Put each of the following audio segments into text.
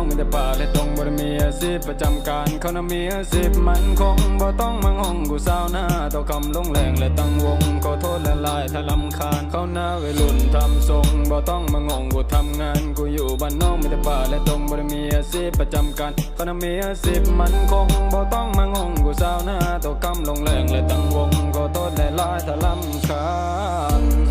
ำงานกูอยู่บ้านนอกมีแต่ป่าและตรงบ่ได้มีอาชีพประจำการเขาน่ะมีอาชีพมันคงบ่ต้องมางงกูสาวหน้าต่อคำลงแรงและตั้งวงขอโทษและลายถ้าลำคาญเขาหน้าวัยรุ่นทำทรงบ่ต้องมางงกูทำงานกูอยู่บ้านนอกมีแต่ป่าและตรงบ่ได้มีอาชีพประจำการเขาน่ะมีอาชีพมันคงบ่ต้องมางงกูสาวหน้าต่อคำลงแรงและตั้งวงขอโทษและลายถ้าลำคาญ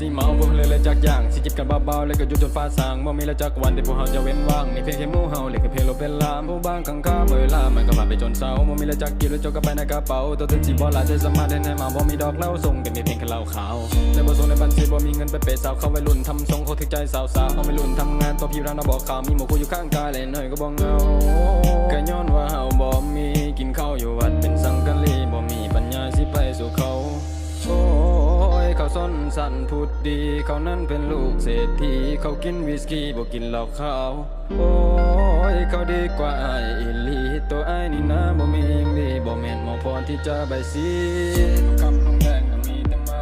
สินอนและสิเมาบ่เลยเลยจักอย่างสิจิบกันเบาๆแล้วก็ยุดจนฟ้าสางบ่มีแล้วจักวันที่พวกเฮาจะเว้นว่างมีเพียงแค่มู่เฮาเล็กเพลโลเป็นลามผู้บ้างข้างข้าเวลามันก็ผ่านไปจนเศร้าบ่มีแล้วจักกินแล้วจกกันไปในกระเป๋าตัวถึงสิบ่หลายใจสมารถเล่นให้มาบ่มีดอกเหล้าส่งกันมีเพียงแค่เหล้าขาวในบ่ส่งในบัญชีบ่มีเงินไปเปย์สาวเขาวัยรุ่นทำทรงเขาถึกใจสาวๆเขาวัยรุ่นทำงานตัวพี่ร้านเราบอกข่าวมีหมู่คู่อยู่ข้างกายเลยหน่อยก็บ่เงาก็ย้อนว่าเฮาบ่มีกินข้าวอยู่วัด สันพูดดี เขานั้นเป็นลูกเศรษฐีเขากินวิสกี้บ่กินเหล้าขาว โอ้ยเขาดีกว่าไอ้อีหลีตัวไอ้นี่นะบ่มีดีบ่แม่นหมอพรที่จะใบสีคำลงแดงมีแต่เมา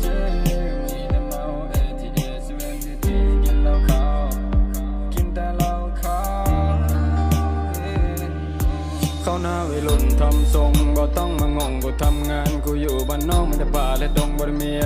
เชื่อมีแต่เมา ATS เวนที่กินเหล้าขาวกินแต่เหล้าขาวเขาหน้าวัยรุ่นทำทรง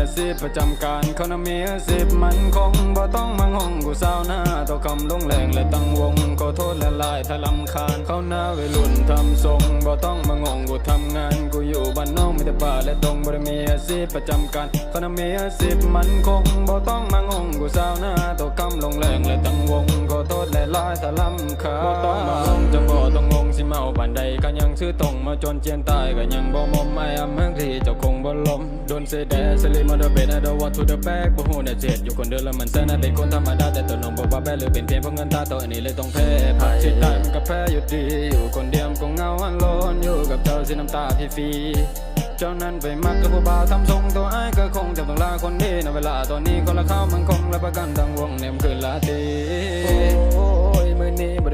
บ่ได้มีอาชีพประจำการเขาน่ะมีอาชีพมันคงบ่ต้องมางงกูสาวหน้าต่อคำลงแรงและตั้งวงขอโทษและลายถ้าลำคาญเขาหน้าวัยรุ่นทำทรงบ่ต้องมางงกูทำงานกูอยู่บ้านนอกมีแต่ป่าและดงบ่ได้มีอาชีพประจำการเขาน่ะมีอาชีพมันคงบ่ต้องมางงกูสาวหน้าต่อคำลงแรงและตั้งวงขอโทษและลายถ้าลำคาญบ่ต้องมางงจะบ่ต้องงง สิเมาปานใดก็ยังซื้อตรงมาจนเจียนตายก็ยังบ่มอมไม่อำแห่งที่เจ้าคงบ่ลมโดนเสยแดสลิมาเดอเบด I don't want to the back บ่ฮู้แน่เจ็ดอยู่คนเดียวแล้วมันแซ่นเป็นคนธรรมดาแต่ตัวน้องบอกว่าแบหรือเป็นเพียงเพราะเงินตาตัวอันนี้เลยต้องแพ้ผักชิดได้มันก็แพ้อยู่ดีอยู่คนเดียวก็เหงาอันโลนอยู่กับเจ้าสิน้ำตาพี่ฟีเจ้านั้นไปมักกับผู้บ่าวทำทรงตัวไอ้ก็คงจะต้องลาคนนี้ในเวลาตอนนี้คนละข้าวมันคงและประกันดังวงเนมคืนละดีโอ้ยมื้อนี้บ่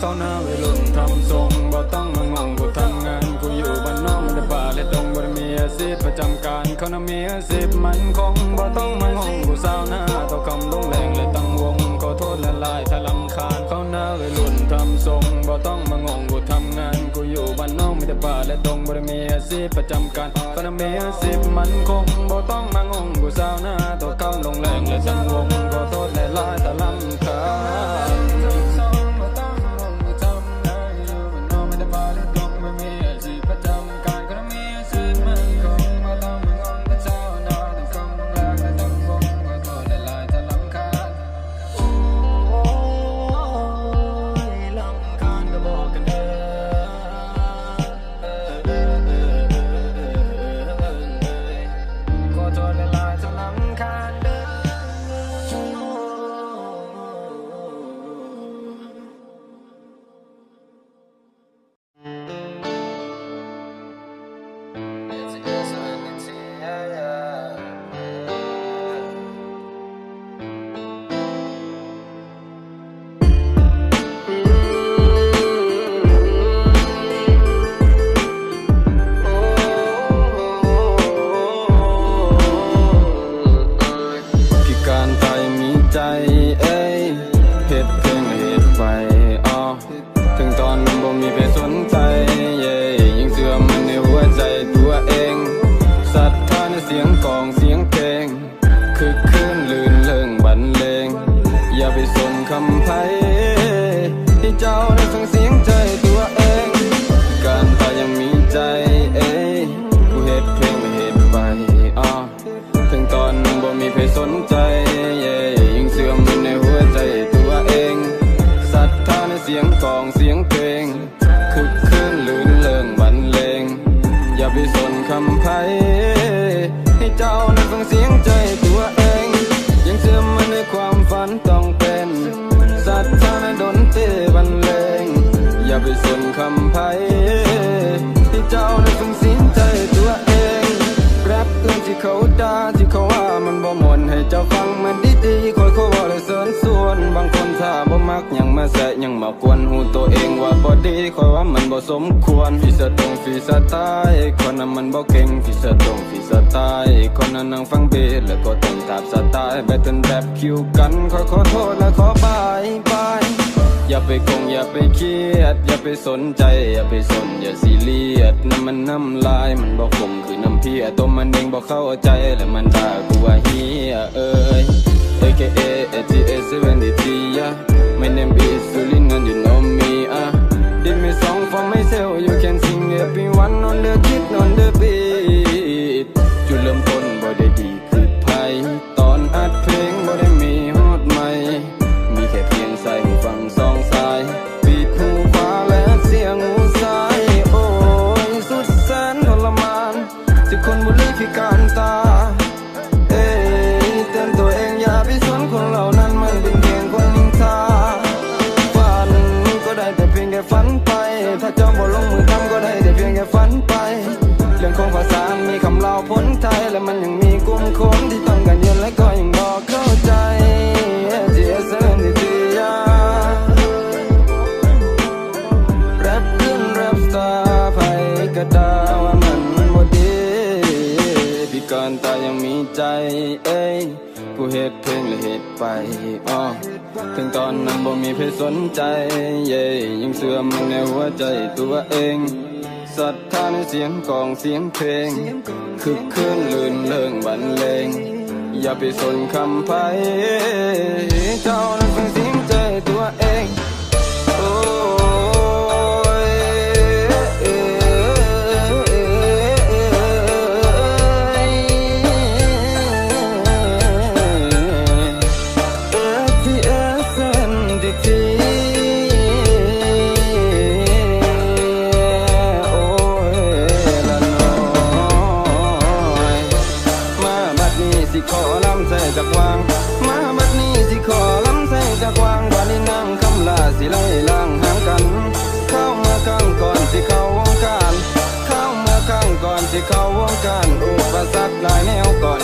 เขาหน้าวัยรุ่นทำทรงบ่ต้องมางงกูทำงานกูอยู่บ้านนอกไมันแต่ป่าและดงบ่ได้มีอาชีพประจำการเขาน่ะมีอาชีพมันคงบ่ต้องมางงกูสาวหน้าต่อคำลงแรงและตั้งวงขอโทษละลายถ้าลำคาญเขาหน้าวัยรุ่นทำทรงบ่ต้องมางงกูทำงานกูอยู่บ้านนอกไมีแต่ป่าและดงบ่ได้มีอาชีพประจำการเขาน่ะมีอาชีพมันคงบ่ต้องมางงกูสาวหน้าต่อคำลงแรงและตั้งวงขอโทษละลายถ้าลำคาญ เสียงกองเสียงเพลงคึกคืนลื่นเลิงบันเลง อย่าไปส่งคำภัยที่เจ้าได้ฟังเสียงใจตัวเอง การตายยังมีใจเอ้ผู้เหตุเพลงไม่เหตุไปอ้อถึงตอนบ่มีใครสนใจยิ่งเสื่อมในหัวใจตัวเองศรัทธาในเสียงกองเสียงเพลงคึกคืนลื่นเลิงบันเลง อย่าไปส่งคำภัย เจ้านั้นฟังเสียงใจตัวเอง ยังเชื่อมันในความฝันต้องเป็นศรัทธาในดนตรีบรรเลง อย่าไปสนคำไพ่ให้เจ้านั้นฟังเสียงใจตัวเองแรปอื่นที่เขาด่าที่เขาว่ามันบ่มวนให้เจ้าฟังมันดีๆคอยเขาว่าเลยเสริญส่วน บางคนถ้าบ่มักยังมาแสะยังมากวนหูตัวเองว่าบ่ดีคอยว่ามันบ่สมควรฟีสตรงฟีสไตล์คนนั้นมันบ่เก่งฟีสตรงฟี นนั้นนั่งฟังเบสแล้วก็ต้องตามสไตล์แบตเทิลแรปคิวกันขอขอโทษและขอบายบายอย่าไปคงอย่าไปเครียด อย่าไปสนใจ อย่าไปสนอย่าซีเรียสน้ำมันน้ำลายมันบอกผมคือน้ำเพียตัวมันเองบอกเข้าใจและมันด่ากูว่าเฮียเอ้ย AKA ATS 73 yeah My name is Sulin and you know me ah Did me song for myself you can sing everyone on the beat on the beat จุดเริ่มต้นบ่ ได้ดีคือไผ ไปอ้อถึงตอนนั้นบ่มีเพศสนใจ เย่ยังเสื่อมในหัวใจตัวเองศรัทธาในเสียงกองเสียงเพลง คึกคืนลื่นเลิงบรรเลง อย่าไปสนคำไพ สักหลายแนวก่อน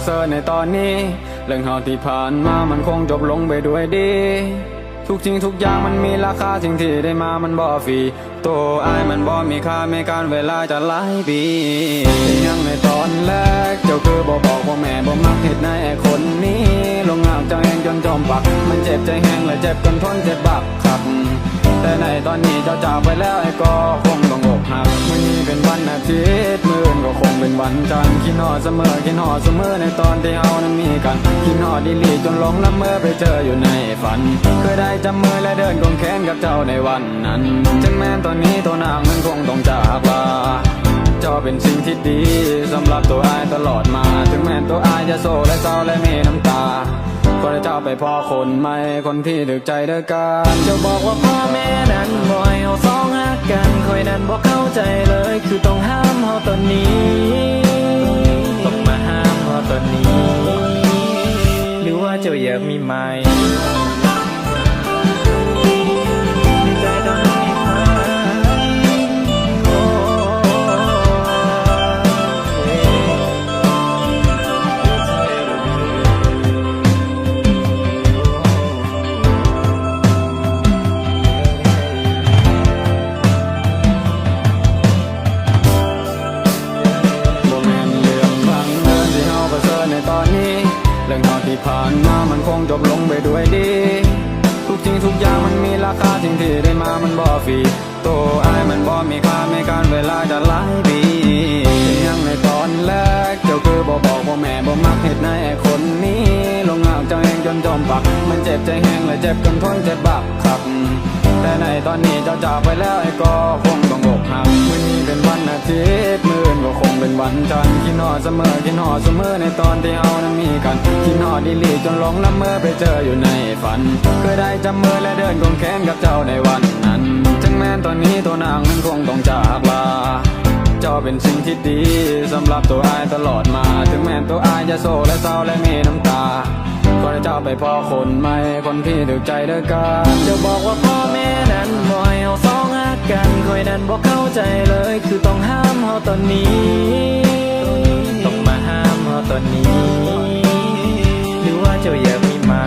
เฮาประเสริฐในตอนนี้ เรื่องเฮาที่ผ่านมามันคงจบลงไปด้วยดี ทุกสิ่งทุกอย่างมันมีราคาสิ่งที่ได้มามันบ่ฟรีตัวอายมันบ่มีค่าไม่การเวลาจะหลายปียังในตอนแรก เจ้าคือบ่บอกว่าแม่บ่มักเหตุในไอ้คนนี้ ลงอ่างเจ้าแหงจนจอมปัก มันเจ็บใจแห้งและเจ็บจนทนเจ็บบักครับ แต่ในตอนนี้เจ้าจากไปแล้วไอ้ก็คงต้องอกหักมื่อนี้เป็นวันอาทิตย์มื่นก็คงเป็นวันจันทร์คิดหอดเสมอคิดหอดเสมอในตอนที่เฮานั้นมีกันคิดหอดดีลีจนหลงละเมอไปเจออยู่ในฝันเคยได้จับมือและเดินกงแขนกับเจ้าในวันนั้นถึงแม้ตอนนี้ตัวนางมันคงต้องจากลาเจ้าเป็นสิ่งที่ดีสำหรับตัวอายตลอดมา ถึงแม้ตัวอายจะโศกและเศร้าและมีน้ำตา ก็ได้เจ้าไปพ่อคนใหม่คนที่ถึกใจเด้อกันจะบอกว่าพ่อแม่นั้นบ่อยเอาสองหักกันคอยนั้นบอกเข้าใจเลย คือต้องห้ามเฮาตอนนี้ ต้องมาห้ามเฮาตอนนี้ หรือว่าเจ้าอยากมีไหม จอมปัก มันเจ็บใจแห้งและเจ็บจนทนเจ็บบักครับแต่ในตอนนี้เจ้าจากไปแล้วไอ้ก็คงต้องอกหักมื้อนี้เป็นวันอาทิตย์มื่นก็คงเป็นวันจันทร์คิดฮอดเสมอคิดฮอดเสมอในตอนที่เอานั้นมีกันคิดฮอดดีลีจนหลงละเมอไปเจออยู่ในฝันเคยได้จับมือและเดินควงแขนกับเจ้าในวันนั้นถึงแม้ตอนนี้ตัวนางนั้นคงต้องจากลาเจ้าเป็นสิ่งที่ดีสำหรับตัวอายตลอดมา ถึงแม้ตัวอายจะโศกและเศร้าและมีน้ำตา ก็ได้เจ้าไปพอคนใหม่คนที่ถูกใจเด้อกันจะบอกว่าพ่อแม่นั้นบ่อยเอาสองหักกันคอยนั้นบอกเข้าใจเลย คือต้องห้ามเฮาตอนนี้ ต้องมาห้ามเฮาตอนนี้ หรือว่าเจ้าอยากมีใหม่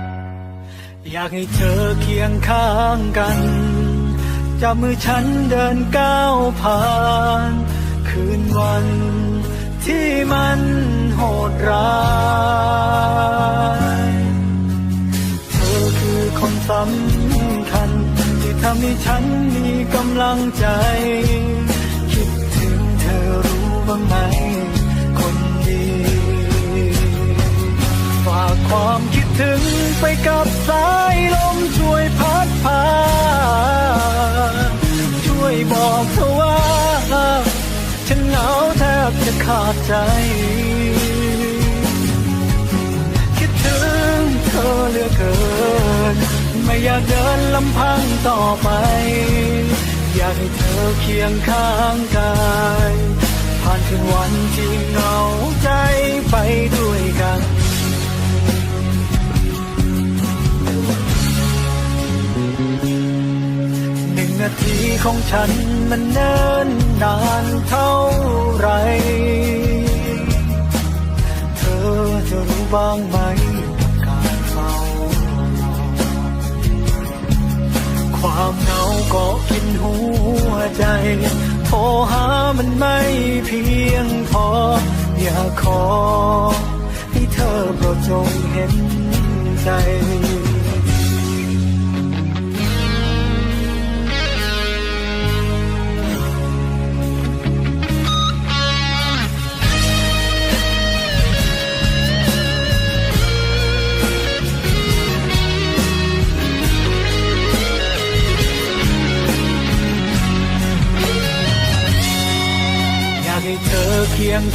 อยากให้เธอเคียงข้างกันจับมือฉันเดินก้าวผ่าน คืนวันที่มันโหดร้ายเธอคือคนสำคัญที่ทำให้ฉันมีกำลังใจ อยากเดินลำพังต่อไป อยากให้เธอเคียงข้างกายผ่านคืนวันที่เหงาใจไปด้วยกัน หนึ่งนาทีของฉันมันเนิ่นนานเท่าไร เธอจะรู้บ้างไหม ความเหงาก็กินหัวใจ โทรหามันไม่เพียงพอ อยากขอให้เธอโปรดจงเห็นใจ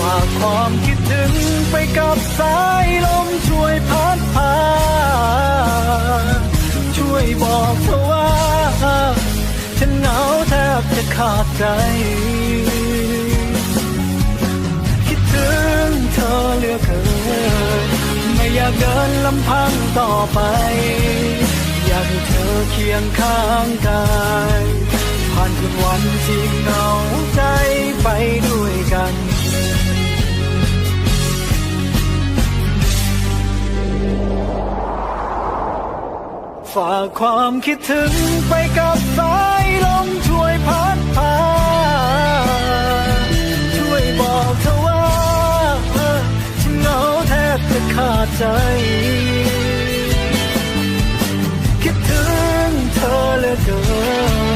ฝากความคิดถึงไปกับสายลมช่วยพัดพา ช่วยบอกเธอว่า ฉันเหงาแทบจะขาดใจ คิดถึงเธอเหลือเกิน ไม่อยากเดินลำพังต่อไป อยากให้เธอเคียงข้างกายผ่านคืนวันที่เหงาใจไปด้วยกัน ฝากความคิดถึงไปกับสายลมช่วยพัดพา ช่วยบอกเธอว่าฉันเหงาแทบขาดใจ คิดถึงเธอเหลือเกิ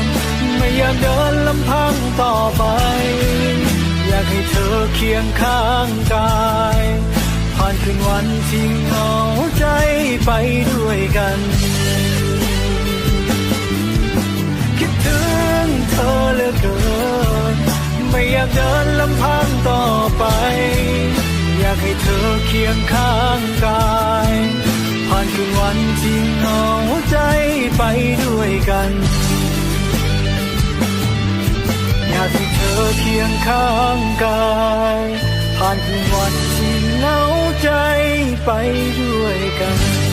นไม่อยากเดินลำพังต่อไป อยากให้เธอเคียงข้างกายานคืนวันที่เหงาใจไปด้วยกัน คิดถึงเธอเหลือเกิน ไม่อยากเดินลำพังต่อไป อยากให้เธอเคียงข้างกาย ผ่านคืนวันที่เหงาใจไปด้วยกัน อยากให้เธอเคียงข้างกายผ่านคืนวันที่เหงา ใจไปด้วยกัน